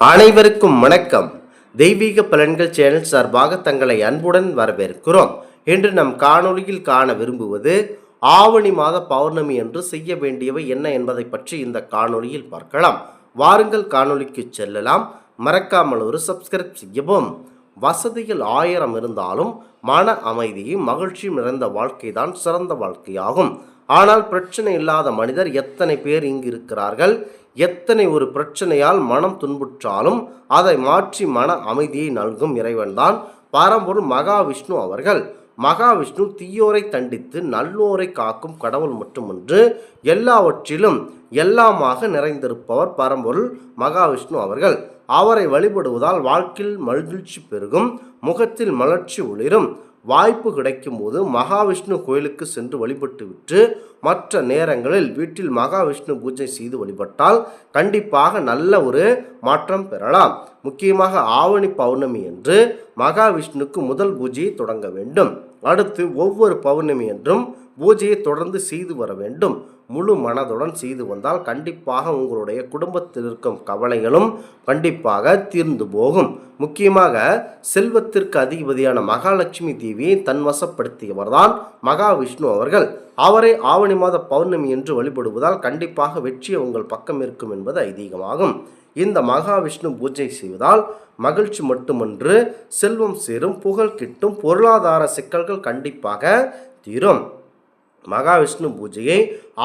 அனைவருக்கும் வணக்கம். தெய்வீக பலன்கள் சேனல் சார்பாக தங்களை அன்புடன் வரவேற்கிறோம். இன்று நம் காணொளியில் காண விரும்புவது ஆவணி மாத பௌர்ணமி என்று செய்ய வேண்டியவை என்ன என்பதை பற்றி இந்த காணொளியில் பார்க்கலாம். வாருங்கள் காணொளிக்கு செல்லலாம். மறக்காமல் ஒரு சப்ஸ்கிரைப் செய்யவும். வசதிகள் ஆயிரம் இருந்தாலும் மன அமைதியும் மகிழ்ச்சியும் நிறைந்த வாழ்க்கைதான் சிறந்த வாழ்க்கையாகும். ஆனால் பிரச்சனை இல்லாத மனிதர் எத்தனை பேர் இங்கு இருக்கிறார்கள்? எத்தனை ஒரு பிரச்சனையால் மனம் துன்புற்றாலும் அதை மாற்றி மன அமைதியை நல்கும் இறைவன்தான் பரம்பொருள் மகாவிஷ்ணு அவர்கள். மகாவிஷ்ணு தீயோரை தண்டித்து நல்லோரை காக்கும் கடவுள் மட்டுமன்று எல்லாவற்றிலும் எல்லாமாக நிறைந்திருப்பவர் பரம்பொருள் மகாவிஷ்ணு அவர்கள். அவரை வழிபடுவதால் வாழ்க்கையில் மகிழ்ச்சி பெருகும் முகத்தில் மலர்ச்சி ஒளிரும் வாய்ப்பு கிடைக்கும் போது மகாவிஷ்ணு கோயிலுக்கு சென்று வழிபட்டுவிட்டு மற்ற நேரங்களில் வீட்டில் மகாவிஷ்ணு பூஜை செய்து வழிபட்டால் கண்டிப்பாக நல்ல ஒரு மாற்றம் பெறலாம். முக்கியமாக ஆவணி பௌர்ணமி என்று மகாவிஷ்ணுக்கு முதல் பூஜையை தொடங்க வேண்டும். அடுத்து ஒவ்வொரு பௌர்ணமி என்றும் பூஜையை தொடர்ந்து செய்து வர வேண்டும். முழு மனதுடன் செய்து வந்தால் கண்டிப்பாக உங்களுடைய குடும்பத்தில் இருக்கும் கவலைகளும் கண்டிப்பாக தீர்ந்து போகும். முக்கியமாக செல்வத்திற்கு அதிபதியான மகாலட்சுமி தேவியை தன்வசப்படுத்தியவர்தான் மகாவிஷ்ணு அவர்கள். அவரை ஆவணி மாத பௌர்ணமி என்று வழிபடுவதால் கண்டிப்பாக வெற்றி உங்கள் பக்கம் இருக்கும் என்பது ஐதீகமாகும். இந்த மகாவிஷ்ணு பூஜை செய்வதால் மகிழ்ச்சி மட்டுமன்று செல்வம் சேரும் புகழ் கிட்டும் பொருளாதார சிக்கல்கள் கண்டிப்பாக தீரும். மகாவிஷ்ணு பூஜையை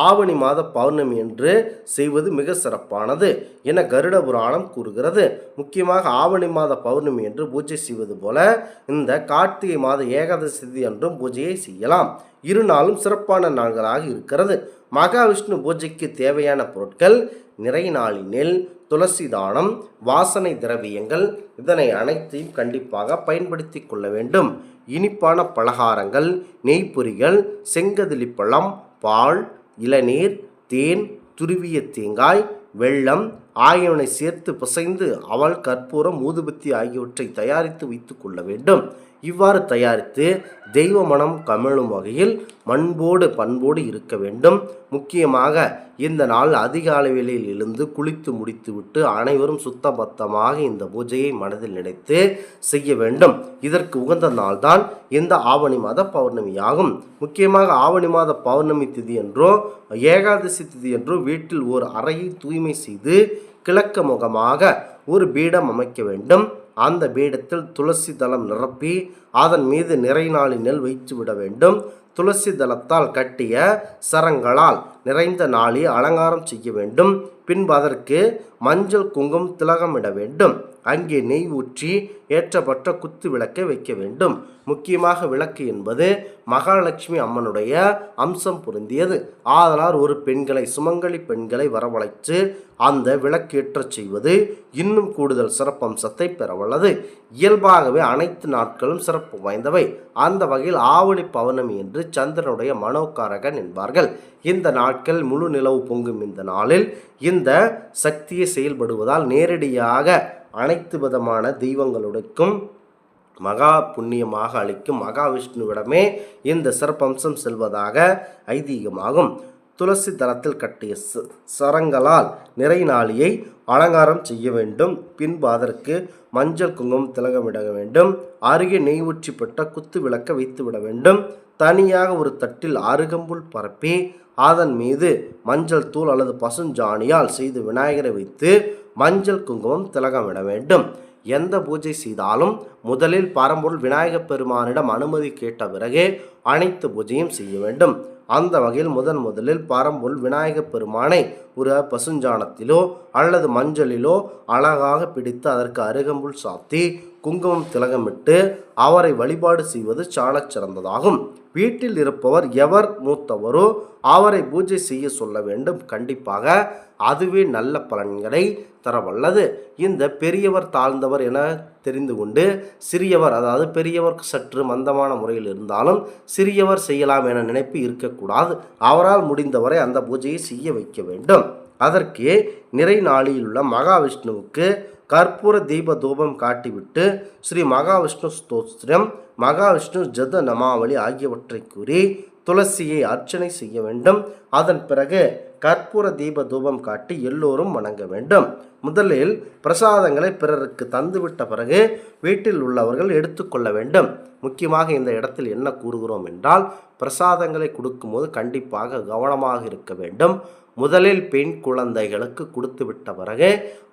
ஆவணி மாத பௌர்ணமி என்று செய்வது மிக சிறப்பானது என கருட புராணம் கூறுகிறது. முக்கியமாக ஆவணி மாத பௌர்ணமி என்று பூஜை செய்வது போல இந்த கார்த்திகை மாத ஏகாதசி திதி என்றும் பூஜையை செய்யலாம். இரு நாளும் சிறப்பான நாள்களாக இருக்கிறது. மகாவிஷ்ணு பூஜைக்கு தேவையான பொருட்கள் நிறை நாளினில் துளசி தானம் வாசனை திரவியங்கள் இதனை அனைத்தையும் கண்டிப்பாக பயன்படுத்தி கொள்ள வேண்டும். இனிப்பான பலகாரங்கள் நெய்ப்பொறிகள் செங்கதிலி பழம் பால் இளநீர் தேன் துருவிய தேங்காய் வெள்ளம் ஆகியவனை சேர்த்து பிசைந்து அவள் கற்பூரம் ஊதுபத்தி ஆகியவற்றை தயாரித்து வைத்து கொள்ள வேண்டும். இவ்வாறு தயாரித்து தெய்வ மனம் கமிழும் வகையில் மண்போடு பண்போடு இருக்க வேண்டும். முக்கியமாக இந்த நாள் அதிக வேளையில் எழுந்து குளித்து முடித்துவிட்டு அனைவரும் சுத்தபத்தமாக இந்த பூஜையை மனதில் நினைத்து செய்ய வேண்டும். இதற்கு உகந்த நாள்தான் இந்த ஆவணி மாத பௌர்ணமி ஆகும் முக்கியமாக ஆவணி மாத பௌர்ணமி திதி என்றோ ஏகாதசி திதி என்றோ வீட்டில் ஒரு அறையை தூய்மை செய்து கிழக்கு முகமாக ஒரு பீடம் அமைக்க வேண்டும். அந்த பீடத்தில் துளசி தளம் நிரப்பி அதன் மீது நிறை நாளினில் வைத்து விட வேண்டும். துளசி தளத்தால் கட்டிய சரங்களால் நிறைந்த நாளி அலங்காரம் செய்ய வேண்டும். பின்பு அதற்கு மஞ்சள் குங்குமம் திலகமிட வேண்டும். அங்கே நெய் ஊற்றி ஏற்றப்பட்ட குத்து விளக்கை வைக்க வேண்டும். முக்கியமாக விளக்கு என்பது மகாலட்சுமி அம்மனுடைய அம்சம் பொருந்தியது. ஆதலால் ஒரு பெண்களை சுமங்கலி பெண்களை வரவழைத்து அந்த விளக்கேற்றச் செய்வது இன்னும் கூடுதல் சிறப்பம்சத்தை பெறவல்லது. இயல்பாகவே அனைத்து நாட்களும் சிறப்பு வாய்ந்தவை. அந்த வகையில் ஆவணி பௌர்ணமி என்று சந்திரனுடைய மனோக்காரகன் என்பார்கள். இந்த நாட்கள் முழு நிலவு பொங்கும் இந்த நாளில் இந்த சக்தியை செயல்படுவதால் நேரடியாக அனைத்து விதமான தெய்வங்களுடைக்கும் மகா புண்ணியமாக அளிக்கும் மகாவிஷ்ணுவிடமே இந்த சிறப்பம்சம் செல்வதாக ஐதீகமாகும். துளசி தளத்தில் கட்டிய ச- சரங்களால் நிறை நாளியை அலங்காரம் செய்ய வேண்டும். பின்பு அதற்கு மஞ்சள் குங்குமம் திலகமிட வேண்டும். அருகே நெய் ஊற்றி பெற்ற குத்து விளக்க வைத்து விட வேண்டும். தனியாக ஒரு தட்டில் அருகம்புல் பரப்பி அதன் மீது மஞ்சள் தூள் அல்லது பசுஞ்சாணியால் செய்து விநாயகரை வைத்து மஞ்சள் குங்குமம் திலகமிட வேண்டும். எந்த பூஜை செய்தாலும் முதலில் பரம்பொருள் விநாயகப் பெருமானிடம் அனுமதி கேட்ட பிறகே அனைத்து பூஜையும் செய்ய வேண்டும். அந்த வகையில் முதன் முதலில் பரம்பொருள் விநாயகப் பெருமானை ஒரு பசுஞ்சாணத்திலோ அல்லது மஞ்சளிலோ அழகாக பிடித்து அதற்கு அருகம்புல் சாத்தி குங்குமம் திலகமிட்டு அவரை வழிபாடு செய்வது சாலச் சிறந்ததாகும். வீட்டில் இருப்பவர் எவர் மூத்தவரோ அவரை பூஜை செய்ய சொல்ல வேண்டும். கண்டிப்பாக அதுவே நல்ல பலன்களை தரவல்லது. இந்த பெரியவர் தாழ்ந்தவர் என தெரிந்து கொண்டு சிறியவர் அதாவது பெரியவர் சற்று மந்தமான முறையில் இருந்தாலும் சிறியவர் செய்யலாம் என நினைப்பு இருக்கக்கூடாது. அவரால் முடிந்தவரை அந்த பூஜையை செய்ய வைக்க வேண்டும். அதற்கு நிறை நாளியிலுள்ள உள்ள மகாவிஷ்ணுவுக்கு கற்பூர தீப தூபம் காட்டிவிட்டு ஸ்ரீ மகாவிஷ்ணு ஸ்தோத்திரம் மகாவிஷ்ணு ஜத நமாவளி ஆகியவற்றை கூறி துளசியை அர்ச்சனை செய்ய வேண்டும். அதன் பிறகு கற்பூர தீப தூபம் காட்டி எல்லோரும் வணங்க வேண்டும். முதலில் பிரசாதங்களை பிறருக்கு தந்துவிட்ட பிறகு வீட்டில் உள்ளவர்கள் எடுத்துக்கொள்ள வேண்டும். முக்கியமாக இந்த இடத்தில் என்ன கூறுகிறோம் என்றால் பிரசாதங்களை கொடுக்கும்போது கண்டிப்பாக கவனமாக இருக்க வேண்டும். முதலில் பெண் குழந்தைகளுக்கு கொடுத்து விட்ட பிறகு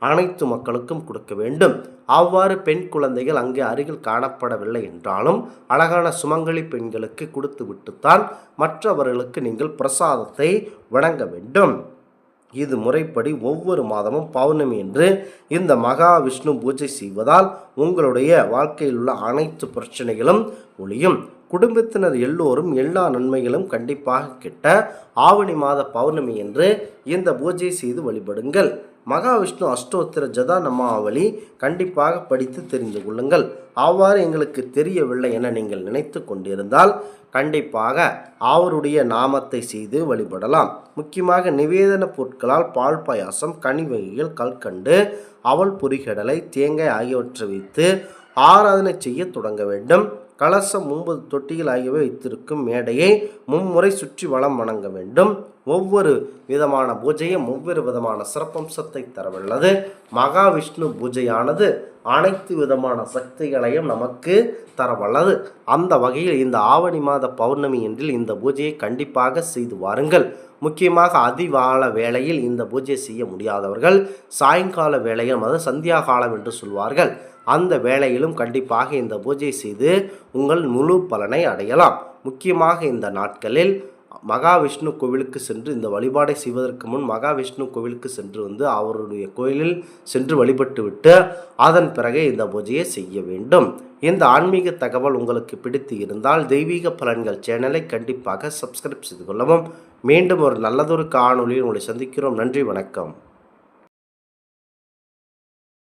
அனைத்து மக்களுக்கும் கொடுக்க வேண்டும். அவ்வாறு பெண் குழந்தைகள் அங்கே அருகில் காணப்படவில்லை என்றாலும் அழகான சுமங்கலி பெண்களுக்கு கொடுத்து விட்டுத்தான் மற்றவர்களுக்கு நீங்கள் பிரசாதத்தை வழங்க வேண்டும். இது முறைப்படி ஒவ்வொரு மாதமும் பௌர்ணமி என்று இந்த மகா விஷ்ணு பூஜை செய்வதால் உங்களுடைய வாழ்க்கையில் உள்ள அனைத்து பிரச்சனைகளும் ஒளியும் குடும்பத்தினர் எல்லோரும் எல்லா நன்மைகளும் கண்டிப்பாக கிட்ட ஆவணி மாத பௌர்ணமி என்று இந்த பூஜை செய்து வழிபடுங்கள். மகாவிஷ்ணு அஷ்டோத்திர ஜதா நமாவளி கண்டிப்பாக படித்து தெரிந்து கொள்ளுங்கள். அவ்வாறு எங்களுக்கு தெரியவில்லை என நீங்கள் நினைத்து கொண்டிருந்தால் கண்டிப்பாக அவருடைய நாமத்தை செய்து வழிபடலாம். முக்கியமாக நிவேதன பொருட்களால் பால் பாயாசம் கனி வகைகள் கல்கண்டு அவல் பொறிகடலை தேங்காய் ஆகியவற்றை வைத்து ஆராதனை செய்ய தொடங்க வேண்டும். கலசம் ஒன்பது தொட்டிகள் ஆகியவை வைத்திருக்கும் மேடையை மும்முறை சுற்றி வளம் வணங்க வேண்டும். ஒவ்வொரு விதமான பூஜையும் ஒவ்வொரு விதமான சிறப்பம்சத்தை தரவல்லது. மகாவிஷ்ணு பூஜையானது அனைத்து விதமான சக்திகளையும் நமக்கு தரவல்லது. அந்த வகையில் இந்த ஆவணி மாத பௌர்ணமி என்றில் இந்த பூஜையை கண்டிப்பாக செய்து வாருங்கள். முக்கியமாக அதிகால வேளையில் இந்த பூஜை செய்ய முடியாதவர்கள் சாயங்கால வேளையில் அதாவது சந்தியா காலம் என்று சொல்வார்கள். அந்த வேளையிலும் கண்டிப்பாக இந்த பூஜை செய்து உங்கள் முழு பலனை அடையலாம். முக்கியமாக இந்த நாட்களில் மகாவிஷ்ணு கோவிலுக்கு சென்று இந்த வழிபாடை செய்வதற்கு முன் மகாவிஷ்ணு கோவிலுக்கு சென்று வந்து அவருடைய கோயிலில் சென்று வழிபட்டு விட்டு அதன் பிறகே இந்த பூஜையை செய்ய வேண்டும். இந்த ஆன்மீக தகவல் உங்களுக்கு பிடித்து இருந்தால் தெய்வீக பலன்கள் சேனலை கண்டிப்பாக சப்ஸ்கிரைப் செய்து கொள்ளவும். மீண்டும் ஒரு நல்லதொரு காணொலியில் உங்களை சந்திக்கிறோம். நன்றி வணக்கம்.